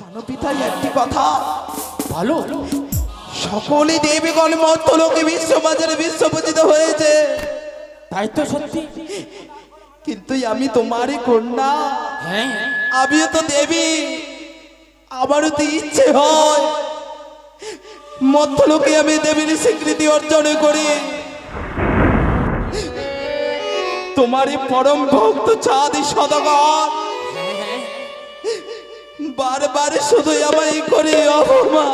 জানো একটি কথা। ভালো? সকলে দেবীগণ মধ্যলোকে বিশ্ববাজারে বিশ্বপূজিত হয়েছে। তাই তো সত্যি। কিন্তু আমি তোমারই কন্যা। হ্যাঁ। আমিও তো দেবী। আমারও তো ইচ্ছে হয়। মধ্যলোকে আমি দেবীর স্বীকৃতি অর্জন করি। তোমারই পরম ভক্ত চাঁদি সদগর। বারবার শুধু আমায় করে অপমান।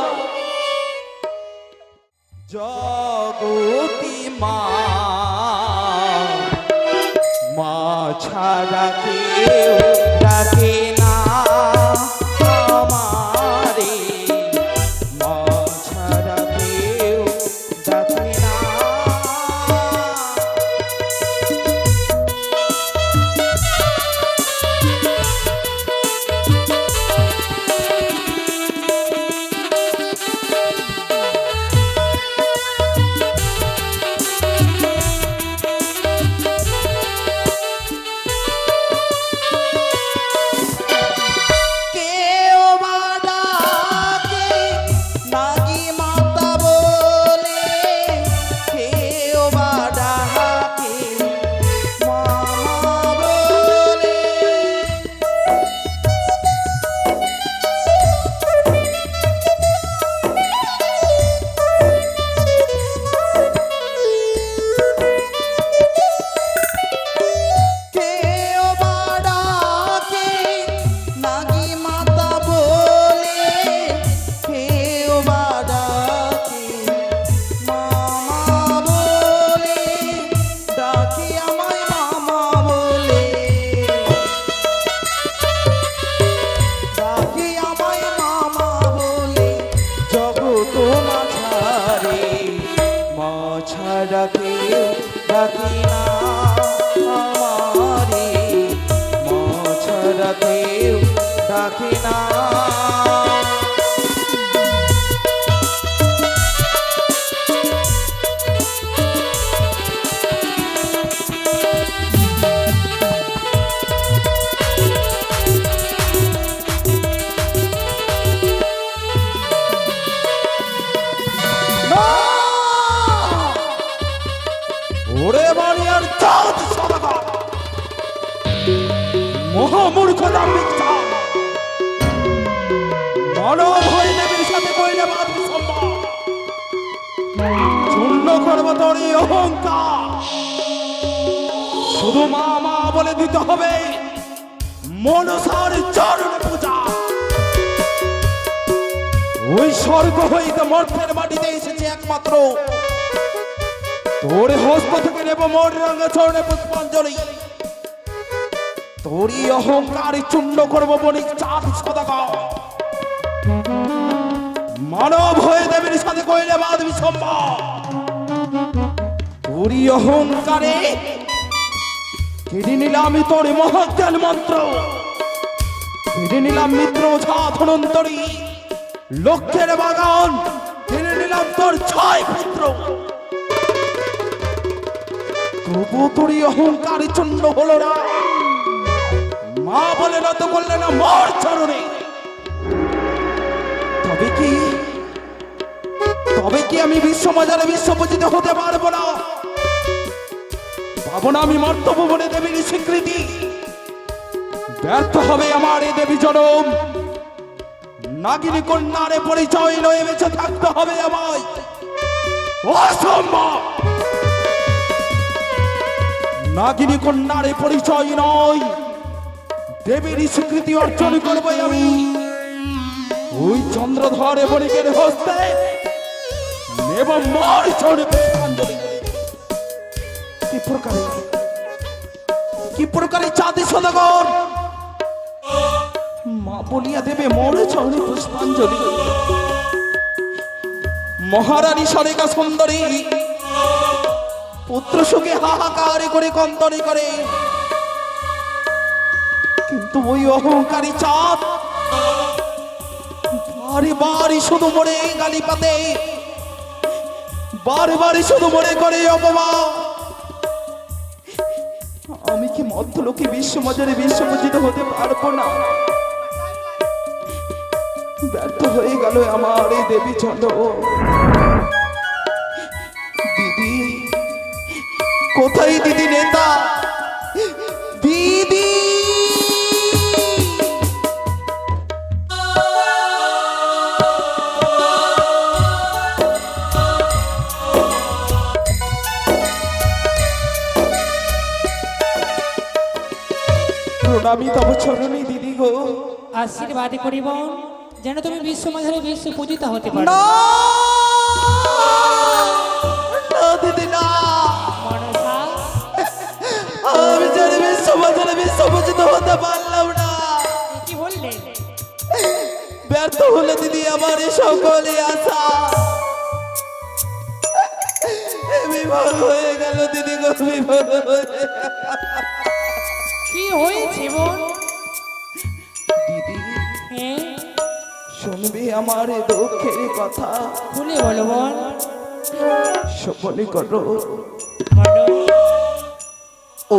জগতি মা মা ছাড়া কেউ জগত মাঝারে মা ছাড়া কেউ ডাকি না আমারে। মা ছাড়া না। ওরে বাড়িয়ার চাঁদ সদাগর। মহামূর্খ দাম্ভিক চাঁদ। মানব হয়ে শুধু মা মা বলে দিতে হবে, মনসার চরণ পূজা। ওই স্বর্গ হইতে মর্তের মাটিতে এসেছে একমাত্র তোর হস্ত থেকে নেব মোর রঙে চরণে পুষ্পাঞ্জলি। তোরই অহংকার চূর্ণ করব বণিক চাঁদ সদাগর। মানব হয়ে দেবীর সাথে কইলে বাদবি সম্ভব তোরই অহংকারে কেড়ে নিলাম তোর মহাজ্ঞান মন্ত্র। কেড়ে নিলাম মিত্র ঝা ধনন্তরী লক্ষ্যের বাগান কেড়ে নিলাম তোর ছয় পুত্র। তবু তোরই অহংকার চন্ড হলো না। মা বলে নত করলে না মর চরণে। তবে কি? তবে কি আমি বিশ্ববাজারে বিশ্বপূজিত হতে পারব না? পাবো না আমি মর্তভুবনে দেবীর স্বীকৃতি। ব্যর্থ হবে আমার এই দেবী জনম নাগিনী কন্যারে পরিচয় লয়ে বেঁচে থাকতে হবে আমায়। অসম্ভব! নাগিনী কন্যারে পরিচয় নয়। দেবীর স্বীকৃতি অর্জন করব আমি। ওই চন্দ্রধর বণিকের হস্তে নেব মার পুষ্পাঞ্জলি। কি প্রকারে? কি প্রকারে চাঁদে সদাগর? মা বলিয়া দেবে, মোর চরণে পুষ্পাঞ্জলি। মহারানী সরেকা সুন্দরী পুত্র সুখে হাহাকার করে কন্দনি করে। কিন্তু ওই অহংকারী চাঁদ বারে বারে শুধু মরে গালি পাতে। বারে শুধু মরে করে অপমান। আমি কি মধ্যলোকে বিশ্ববাজারে বিশ্বপূজিত হতে পারব না? ব্যর্থ হয়ে গেল আমার এই দেবী চন্দ্র। কোথায় দিদি নেতা? দিদি! প্রণামী তব চরণী দিদি গো। আশীর্বাদ করিব। যেন তুমি বিশ্ব মাঝারে বিশ্ব পূজিতা হতে পারো। বিশ্বপূজিত হতে পারলাম না। কি বললে? ব্যর্থ হলে দিদি আমার সকলে আশা। বিভোগ হয়ে গেল দিদি গো হয়ে কি হয়েছে বোন দিদি হ্যাঁ? শুনবি আমার দুঃখের কথা। খুলে বলো বোন সপনে করো। ও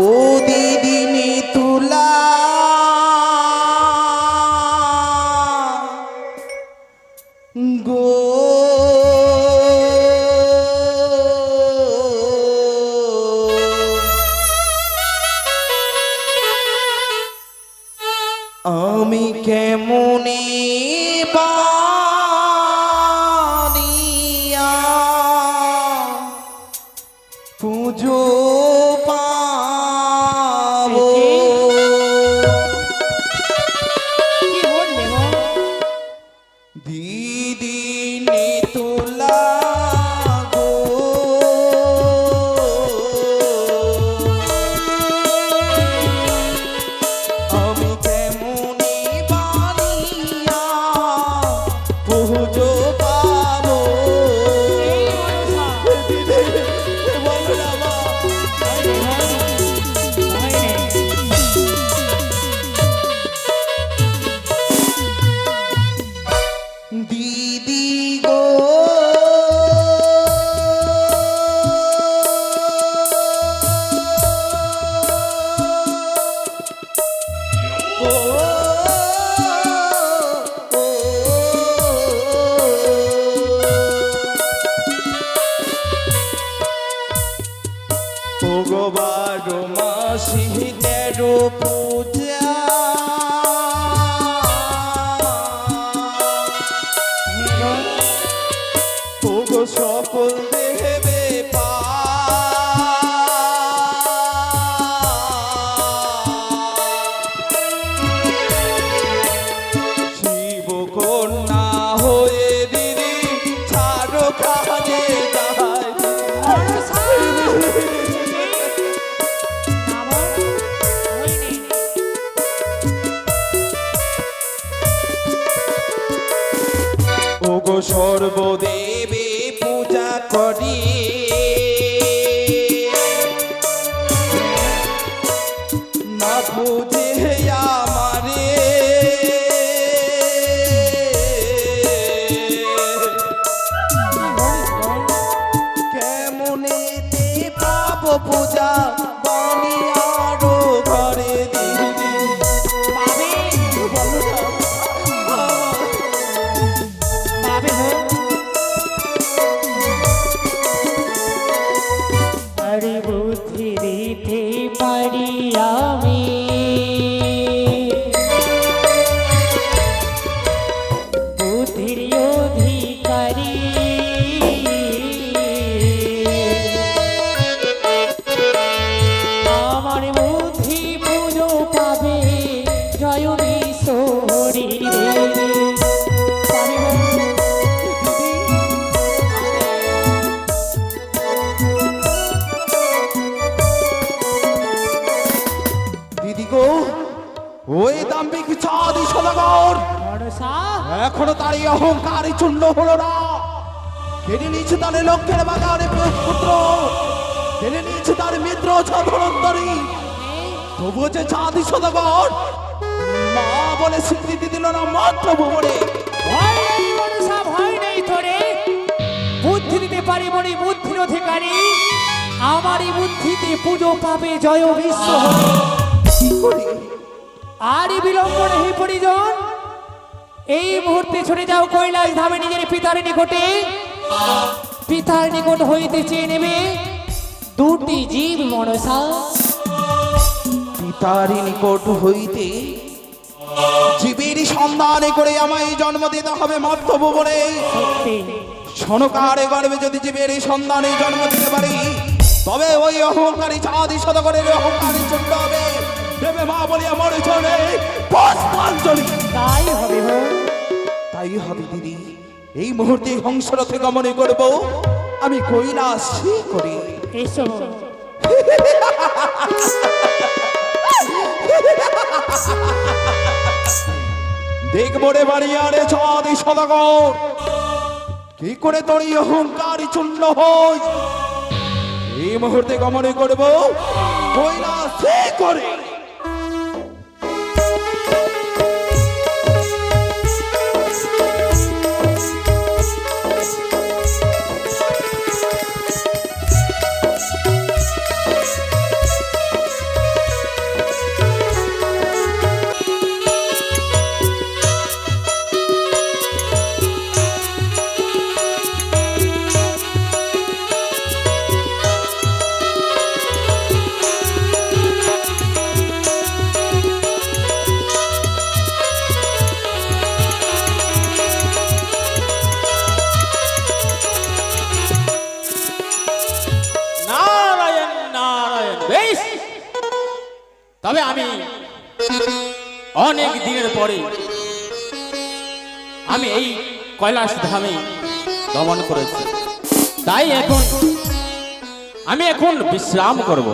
সর্বদেবে পূজা করি। চূর্ণ হলো না। কেড়ে নিয়েছে তার লক্ষ্যের বাগানে পুত্র কেড়ে নিয়েছে তার মিত্র ধনন্তরী তবুও যে চাঁদি সদাগর। মা বলে স্বীকৃতি দিল না মাত্র ভুবনে। ভয় নেই ভয় নেই তোরে। বুদ্ধি দিতে পারি বলি বুদ্ধির অধিকারী। আমারই বুদ্ধিতে পুজো পাবে জয় বিশ্ব আরই বিলম্ব নেই পরিজন। এই মুহূর্তে ছুটে যাও কৈলাস ধামে নিজের পিতার নিকটে। পিতার নিকট হইতে চেয়ে নেবে দুটি জীব মনসা। পিতারি নিকট হইতে জীবের সন্ধানে করে আমায় জন্ম দিতে হবে মধ্য ভুবনে সনকারে গর্বে যদি জীবের সন্ধানে জন্ম দিতে পারি তবে ওই অহংকারী চাঁদি শতকরের অহংকারী চন্ড হবে। দেবে মা বলিয়া মরে চলে। পুষ্পাঞ্জলি তাই হবে তাই হবে দিদি। এই মুহূর্তে হংসরথে গমনে করব। আমি কৈলাস করি? এসো। দেখব রে বাড়ি আরে চাঁদি সদাগর। কি করে তোর অহংকার চূর্ণ হয় এই মুহূর্তে গমনে করব। কৈলাস করে? কৈলাস ধামে গমন করেছি। তাই এখন আমি এখন বিশ্রাম করব।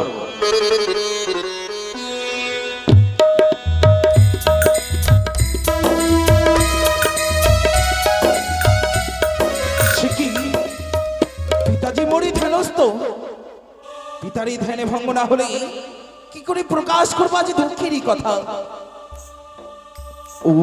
পিতাজি মরি ধ্যানস্থ? পিতারই ধ্যানে ভঙ্গ না হলে কি করে প্রকাশ করব আজ দুঃখেরই কথা? ও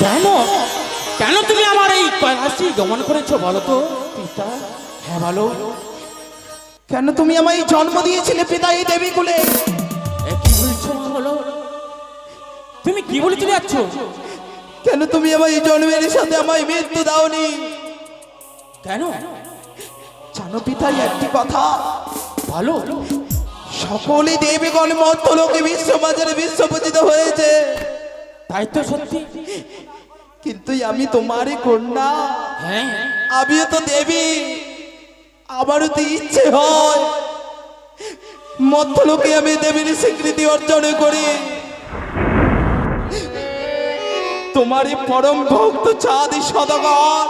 কেন? কেন তুমি আমার এই কৈলাসী গমন করেছ বলো তো, পিতা? হ্যাঁ বলো। কেন তুমি আমায় জন্ম দিয়েছিলে পিতা এই দেবী কুলে? কি বলছো বলো? তুমি কি বলে চলে যাচ্ছ? কেন তুমি আমার এই জন্মের সাথে আমায় মৃত্যু দাওনি? কেন? জানো পিতাই একটি কথা। বলো। সকলে দেবীগণ মধ্য লোকে বিশ্ব বাজারে বিশ্বপূজিত হয়েছে। তাই তো সত্যি। কিন্তু আমি তোমারই কন্যা। হ্যাঁ। আমিও তো দেবী। আমারও তো ইচ্ছে হয়। মধ্যলোকে আমি দেবীর স্বীকৃতি অর্জন করি। তোমারই পরম ভক্ত চাঁদি সদগর।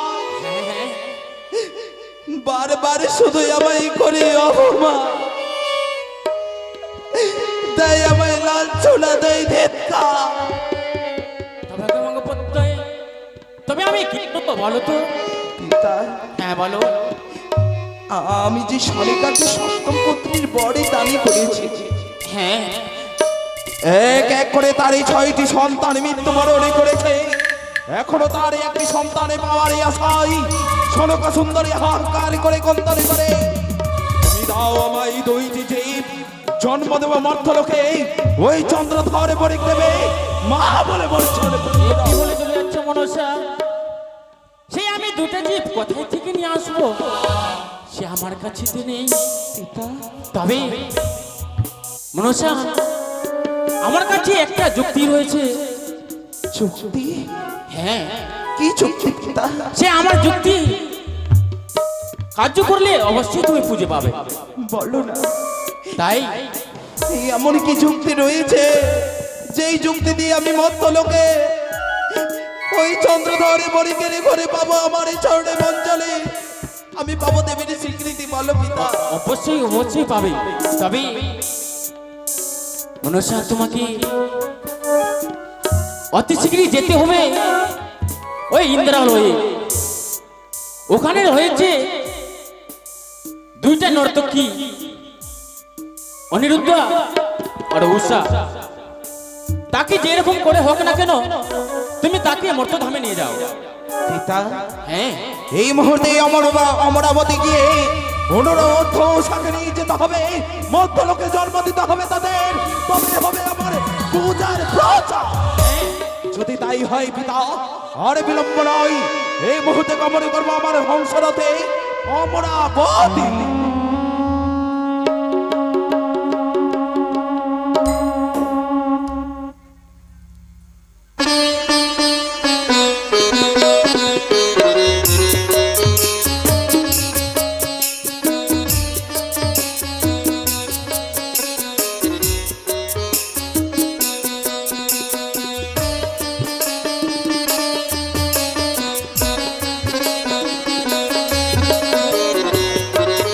বারবার শুধু আমায় করে অপমান। তাই আমায় লাঞ্ছনা দেয় ধেৎকা তবে তোমাকে তবে আমি কি করব বলো তো? পিতা হ্যাঁ বলো। আমি যে শালিকাকে সপ্তম পত্নীর বড়ে দানি করেছি। হ্যাঁ। এক এক করে তার এই ছয়টি সন্তান মৃত্যুবরণ করেছে। এখনও তার একটি সন্তানে পাওয়ার আশাই। সনকা সুন্দরী হাহাকার করে কন্দনে করে। তুমি দাও আমায় দুইটি জীব। জন্ম দেব মর্থলোকে ওই চন্দ্র ধরে পরে দেবে। মা বলে বলছে বলে চলে যাচ্ছে মনসা? সেই আমি দুটো জীব কোথায় থেকে নিয়ে আসব? সে আমার কাছে তো নেই। তবে মনসা আমার কাছে একটা যুক্তি রয়েছে। চুক্তি হ্যাঁ। কি চুক্তি সে আমার যুক্তি। কার্য করলে অবশ্যই তুমি খুঁজে পাবে। বলো না। তাই এমন কি যুক্তি রয়েছে? যেই যুক্তি দিয়ে আমি মত্ত লোকে ওই চন্দ্রধরে বরিকেরে ঘরে পাবো আমার এই চরণে মঞ্চলে আমি পাবো দেবীর স্বীকৃতি বলো পিতা অবশ্যই অবশ্যই পাবে। তবে মনসা তোমাকে অতি শীঘ্রই যেতে হবে ওই ইন্দ্রালয়ে। ওখানে রয়েছে দুইটা নর্তকী। অনিরুদ্ধ আর উষা তাকে যেরকম করে হোক না কেন তুমি তাকে মর্তধামে নিয়ে যাও। পিতা হ্যাঁ। এই মুহূর্তে অমর অমরাবতী গিয়ে অনুরোধ সাথে নিয়ে যেতে হবে। মধ্য লোকে জন্ম দিতে হবে তাদের। তবে হবে আমার পূজার প্রচার। যদি তাই হয় পিতা আর বিলম্ব নয়। এই মুহূর্তে কমরে করব আমার হংসরথে অমরাবতী।